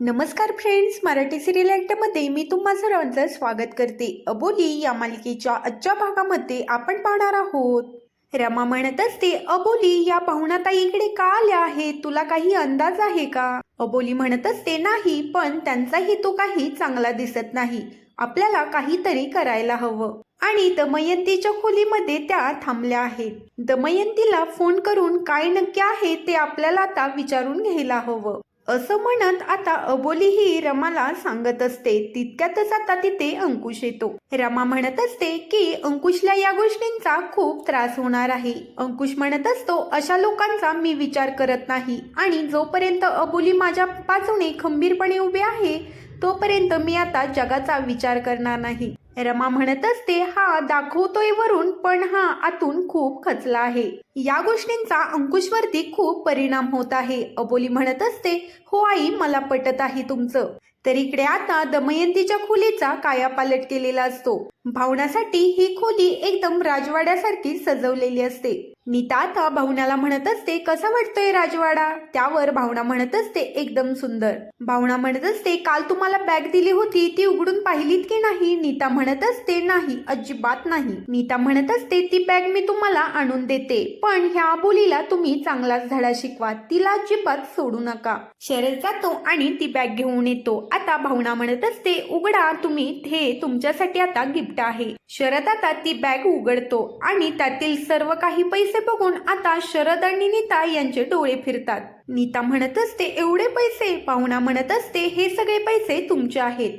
नमस्कार friends Marathi serial ॲक्टमध्ये मी तुम्हा सर्वांचं स्वागत करते. अबोली या मालिकेच्या आजच्या भागामध्ये आपण पाहणार आहोत. रमा म्हणत असते अबोली या पाहुणाताईकडे का आल्या आहेत? तुला काही अंदाज आहे का? अबोली म्हणत असते नाही पण त्यांचाही तो काही चांगला दिसत नाही. आपल्याला काहीतरी करायला हवं. आणि दमयंतीच्या खोलीमध्ये त्या थांबल्या आहेत. दमयंतीला फोन करून काय नक्की आहे ते आपल्याला आता विचारून घ्यायला हवं. असं म्हणत आता अबोली ही रमाला सांगत असते. तितक्यातच आता तिथे अंकुश येतो. रमा म्हणत असते की अंकुशला या गोष्टींचा खूप त्रास होणार आहे. अंकुश म्हणत असतो अशा लोकांचा मी विचार करत नाही. आणि जोपर्यंत अबोली माझ्या बाजूने खंबीरपणे उभे आहे तोपर्यंत मी आता जगाचा विचार करणार नाही. रमा म्हणत असते हा दाखवतोय वरून पण हा आतून खूप खचला आहे. या गोष्टींचा अंकुशवरती खूप परिणाम होत आहे. अबोली म्हणत असते हो आई मला पटत आहे तुमचं. तर इकडे आता दमयंतीच्या खोलीचा कायापालट केलेला असतो. भावनासाठी ही खोली एकदम राजवाड्यासारखी सजवलेली असते. नीता आता भावनाला म्हणत असते कसा वाटतोय राजवाडा? त्यावर भावना म्हणत असते एकदम सुंदर. भावना म्हणत असते काल तुम्हाला बॅग दिली होती ती उघडून पाहिलीत की नाही? नीता म्हणत असते नाही अजिबात नाही. नीता म्हणत असते ती बॅग मी तुम्हाला आणून देते. पण ह्या बोलीला तुम्ही चांगलाच धडा शिकवा. तिला अजिबात सोडू नका. शरद जातो आणि ती बॅग घेऊन येतो. आता भावना म्हणत असते उघडा तुम्ही हे तुमच्यासाठी आता गिफ्ट आहे. शरद आता ती बॅग उघडतो आणि त्यातील सर्व काही पैसे बघून आता शरद आणि नीता यांचे डोळे फिरतात. नीता म्हणत असते एवढे पैसे? पाहुणा म्हणत असते हे सगळे पैसे तुमचे आहेत.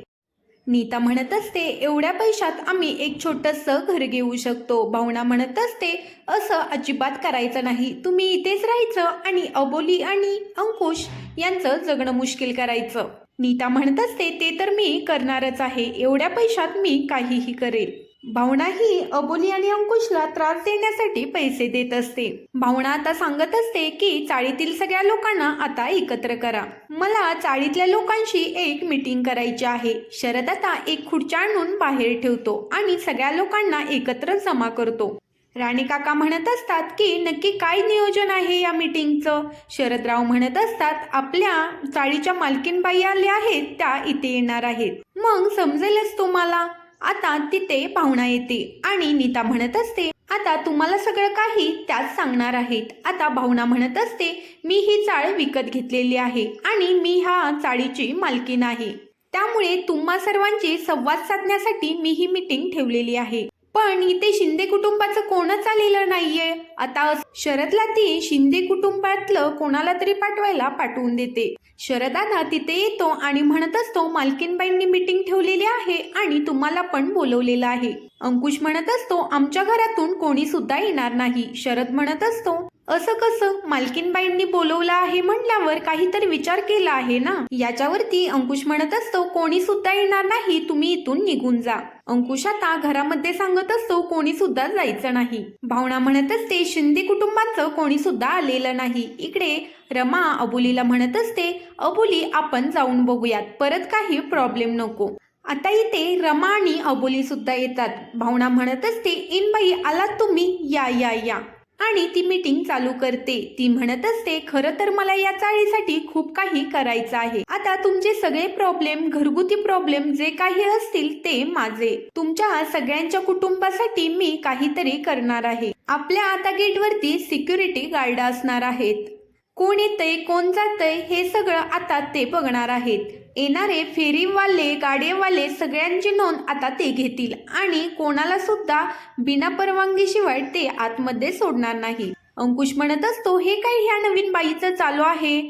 नीता म्हणत असते एवढ्या पैशात आम्ही एक छोटंसं घर घेऊ शकतो. भावना म्हणत असते असं अजिबात करायचं नाही. तुम्ही इथेच राहायचं आणि अबोली आणि अंकुश यांचं जगणं मुश्किल करायचं. नीता म्हणत असते ते तर मी करणारच आहे. एवढ्या पैशात मी काहीही करेल. भावना ही अबोली आणि अंकुशला त्रास देण्यासाठी पैसे देत असते. भावना आता सांगत असते की चाळीतील सगळ्या लोकांना आता एकत्र करा. मला चाळीतल्या लोकांशी एक मीटिंग करायची आहे. शरद आता एक खुर्च्या आणून बाहेर ठेवतो आणि सगळ्या लोकांना एकत्र जमा करतो. राणी काका म्हणत असतात की नक्की काय नियोजन आहे या मीटिंगचं शरदराव म्हणत असतात आपल्या चाळीच्या मालकीनबाई आल्या आहेत त्या इथे येणार आहेत. मग समजेलच तुम्हाला. आता तिथे पाहुणा येते आणि नीता म्हणत असते आता तुम्हाला सगळं काही त्याच सांगणार आहेत. आता भावना म्हणत असते मी ही चाळ विकत घेतलेली आहे आणि मी ह्या चाळीची मालकीन आहे त्यामुळे तुम्हा सर्वांची संवाद साधण्यासाठी मी ही मीटिंग ठेवलेली आहे. पण इथे शिंदे कुटुंबाचं कोणच आलेलं नाहीये. आता शरदला ती शिंदे कुटुंबातलं कोणाला तरी पाठवायला पाठवून देते. शरदाना तिथे येतो आणि म्हणत असतो मालकीनबाईंनी मीटिंग ठेवलेली आहे आणि तुम्हाला पण बोलवलेलं आहे. अंकुश म्हणत असतो आमच्या घरातून कोणी सुद्धा येणार नाही. शरद म्हणत असतो असं कसं? मालकीनबाईंनी बोलवलं आहे म्हणल्यावर काहीतरी विचार केला आहे ना? याच्यावरती अंकुश म्हणत असतो कोणी सुद्धा येणार नाही तुम्ही इथून निघून जा. अंकुश आता घरामध्ये सांगत असतो कोणी सुद्धा जायचं नाही. भावना म्हणत असते शिंदे कुटुंबाचं कोणी सुद्धा आलेलं नाही. इकडे रमा अबुलीला म्हणत असते अबुली आपण जाऊन बघूयात परत काही प्रॉब्लेम नको. आता इथे रमा आणि अबोली सुद्धा येतात. भावना म्हणत असते इन बाई आलात तुम्ही? या या या. आणि ती मीटिंग चालू करते. ती म्हणत असते खरं तर मला या चाळीसाठी खूप काही करायचं आहे. आता तुमचे सगळे प्रॉब्लेम घरगुती प्रॉब्लेम जे काही असतील ते माझे. तुमच्या सगळ्यांच्या कुटुंबासाठी मी काहीतरी करणार आहे. आपल्या आता गेटवरती सिक्युरिटी गार्ड असणार आहेत. कोण येतंय कोण जातंय हे सगळं आता ते बघणार आहेत. येणारे फेरीवाले गाडेवाले सगळ्यांची नोंद आता ते घेतील आणि कोणाला सुद्धा बिना परवानगीशिवाय ते आतमध्ये सोडणार नाही. अंकुश म्हणत असतो हे काय ह्या नवीन बाईचं चालू आहे?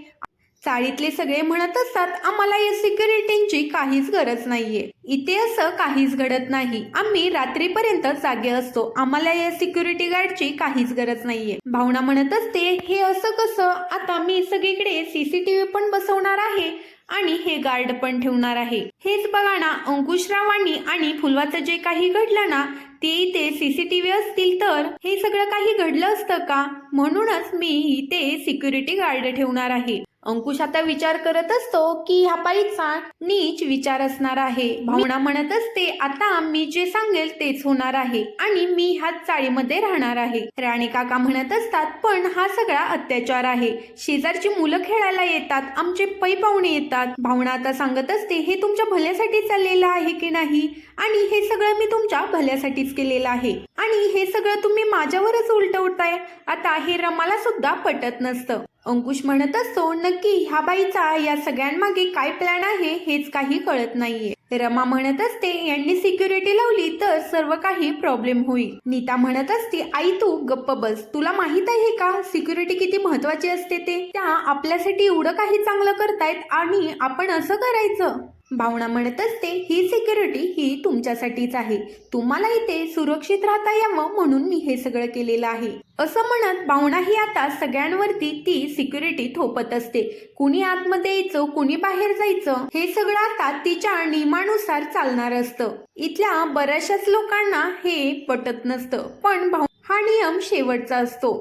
चाळीतले सगळे म्हणत असतात आम्हाला या सिक्युरिटींची काहीच गरज नाहीये. इथे असं काहीच घडत नाही. आम्ही रात्रीपर्यंत जागे असतो. आम्हाला या सिक्युरिटी गार्डची काहीच गरज नाहीये. भावना म्हणत असते हे असं कसं? आता मी सगळीकडे सीसीटीव्ही पण बसवणार आहे. आणि हे गार्ड पण ठेवणार आहे. हेच बघा ना अंकुशरावांनी आणि फुलवाचं जे काही घडलं ना ते इथे सीसीटीव्ही असतील तर हे सगळं काही घडलं असतं का? म्हणूनच मी इथे सिक्युरिटी गार्ड ठेवणार आहे. अंकुश आता विचार करत असतो की ह्या बाईचा नीच विचार असणार आहे. भावना म्हणत असते आता मी जे सांगेल तेच होणार आहे आणि मी ह्याच चाळीमध्ये राहणार आहे. राणी काका म्हणत असतात पण हा सगळा अत्याचार आहे. शेजारची मुलं खेळायला येतात आमचे पै पाहुणे येतात. भावना आता सांगत असते हे तुमच्या भल्यासाठी चाललेलं आहे की नाही? आणि हे सगळं मी तुमच्या भल्यासाठीच केलेलं आहे. आणि हे सगळं तुम्ही माझ्यावरच उलटवताय. आता हे रमाला सुद्धा पटत नसतं. अंकुश म्हणत असतो नक्की ह्या बाईचा या सगळ्यांमागे काय प्लॅन आहे हेच काही कळत नाहीये. रमा म्हणत असते यांनी सिक्युरिटी लावली तर सर्व काही प्रॉब्लेम होईल. नीता म्हणत असते आई तू गप्प बस. तुला माहीत आहे का सिक्युरिटी किती महत्वाची असते ते? त्या आपल्यासाठी एवढं काही चांगलं करतायत आणि आपण असं करायचं? भावना म्हणत असते ही सिक्युरिटी ही तुमच्यासाठीच आहे. तुम्हाला इथे सुरक्षित राहता यावं म्हणून मी हे सगळं केलेलं आहे. असं म्हणत भावना ही आता सगळ्यांवरती ती सिक्युरिटी थोपत असते. कुणी आतमध्ये यायचं कुणी बाहेर जायचं हे सगळं आता तिच्या नियमानुसार चालणार असतं. इथल्या बऱ्याचशाच लोकांना हे पटत नसतं पण भाव हा नियम शेवटचा असतो.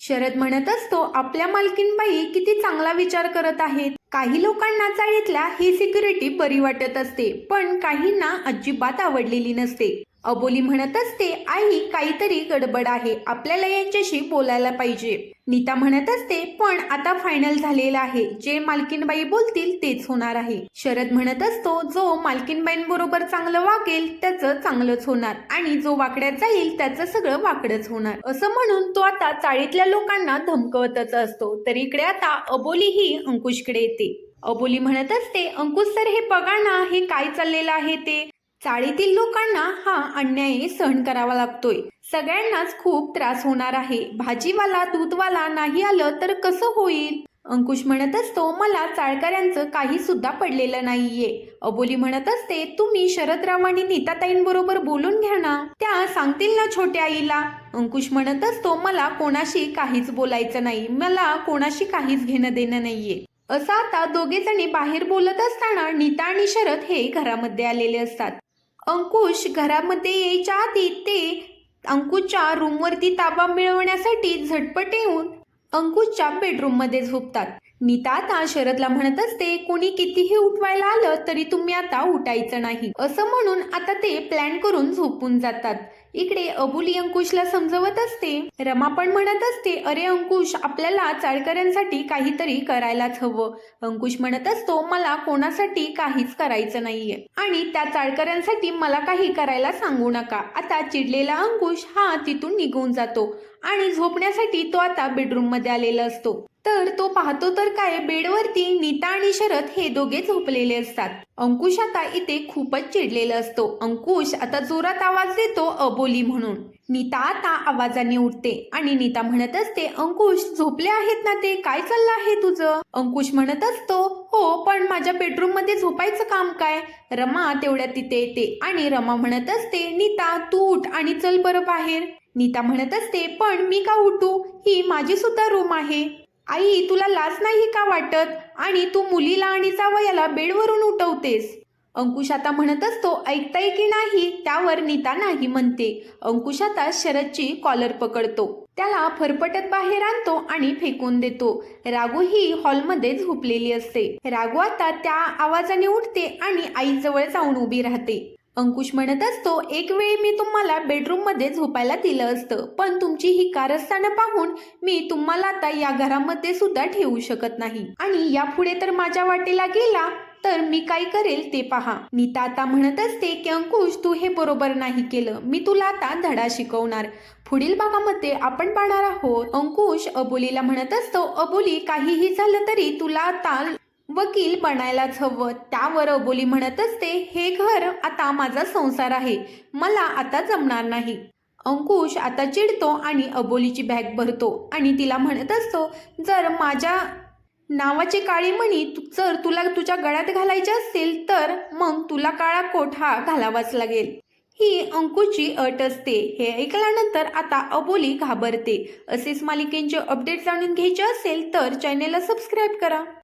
शरद म्हणत असतो आपल्या मालकीनबाई किती चांगला विचार करत आहेत. काही लोकांना चाळीतल्या ही सिक्युरिटी बरी वाटत असते पण काहींना अजिबात आवडलेली नसते. अबोली म्हणत असते आई काहीतरी गडबड आहे आपल्याला यांच्याशी बोलायला पाहिजे. नीता म्हणत असते पण आता फायनल झालेलं आहे. जे मालकीनबाई बोलतील तेच होणार आहे. शरद म्हणत असतो जो मालकीनबाईंबरोबर चांगलं वागेल त्याचं चांगलंच होणार. आणि जो वाकड्यात जाईल त्याचं सगळं वाकडच होणार. असं म्हणून तो आता चाळीतल्या लोकांना धमकवतच असतो. तर इकडे आता अबोली ही अंकुशकडे येते. अबोली म्हणत असते अंकुश सर हे बघा ना हे काय चाललेलं आहे ते? चाळीतील लोकांना हा अन्याय सहन करावा लागतोय. सगळ्यांनाच खूप त्रास होणार आहे. भाजीवाला दूधवाला नाही आलं तर कसं होईल? अंकुश म्हणत असतो मला चाळकऱ्यांचं काही सुद्धा पडलेलं नाहीये. अबोली म्हणत असते तुम्ही शरदराव आणि नीताताईंबरोबर बोलून घ्या ना. त्या सांगतील ना छोट्या आईला. अंकुश म्हणत असतो मला कोणाशी काहीच बोलायचं नाही. मला कोणाशी काहीच घेणं देणं नाहीये. असं आता दोघे जणी बाहेर बोलत असताना नीता आणि शरद हे घरामध्ये आलेले असतात. अंकुश घरामध्ये यायच्या आधी ते अंकुशच्या रूमवरती ताबा मिळवण्यासाठी झटपट येऊन अंकुशच्या बेडरूममध्ये झोपतात. नीता आता शरदला म्हणत असते कोणी कितीही उठवायला आलं तरी तुम्ही आता उठायचं नाही. असं म्हणून आता ते प्लॅन करून झोपून जातात. इकडे अबुली अंकुशला समजवत असते. रमा पण म्हणत असते अरे अंकुश आपल्याला चाळकऱ्यांसाठी काहीतरी करायलाच हवं. अंकुश म्हणत असतो मला कोणासाठी काहीच करायचं नाहीये. आणि त्या चाळकऱ्यांसाठी मला काही करायला सांगू नका. आता चिडलेला अंकुश हा तिथून निघून जातो आणि झोपण्यासाठी तो आता बेडरूममध्ये आलेला असतो. तर तो पाहतो तर काय? बेडवरती नीता आणि शरद हे दोघे झोपलेले असतात. अंकुश आता इथे खूपच चिडलेला असतो. अंकुश आता जोरात आवाज देतो अबोली म्हणून. नीता आता आवाजाने उठते आणि नीता म्हणत असते अंकुश झोपले आहेत ना ते? काय चाललं आहे तुझं? अंकुश म्हणत असतो हो पण माझ्या बेडरूममध्ये झोपायचं काम काय? रमा तेवढ्यात तिथे येते आणि रमा म्हणत असते नीता तू उठ आणि चल बरं बाहेर. नीता म्हणत असते पण मी का उठू? ही माझी सुद्धा रूम आहे. आई तुला लाज नाही का वाटत? आणि तू मुलीला आणि जावयाला बेडवरून उठवतेस. अंकुश आता म्हणत असतो ऐकताय की नाही? त्यावर नीता नाही म्हणते. अंकुश आता शरदची कॉलर पकडतो. त्याला फरफटत बाहेर आणतो आणि फेकून देतो. रागू ही हॉलमध्ये झोपलेली असते. रागू आता त्या आवाजाने उठते आणि आईजवळ जाऊन उभी राहते. अंकुश म्हणत असतो एक वेळी मी तुम्हाला बेडरूममध्ये झोपायला दिलं असतं पण तुमची ही कारस्थानं पाहून मी तुम्हाला आता या घरामध्ये सुद्धा ठेवू शकत नाही. आणि यापुढे तर माझ्या वाटेला गेला तर मी काय करेल ते पहा. नीता आता म्हणत असते की अंकुश तू हे बरोबर नाही केलं. मी तुला आता धडा शिकवणार. पुढील भागामध्ये आपण पाहणार आहोत. अंकुश अबोलीला म्हणत असतो अबोली काहीही झालं तरी तुला आता वकील बनायलाच हवं त्यावर अबोली म्हणत असते हे घर आता माझा संसार आहे. मला आता जमणार नाही. अंकुश आता चिडतो आणि अबोलीची बॅग भरतो आणि तिला म्हणत असतो जर माझ्या नावाचे काळी म्हणी जर तुला तुझ्या गळ्यात घालायचे असतील तर मग तुला काळा कोट हा घालावाच लागेल. ही अंकुशची अट असते. हे ऐकल्यानंतर आता अबोली घाबरते. असेच मालिकेंचे अपडेट जाणून घ्यायचे असेल तर चॅनेलला सबस्क्राईब करा.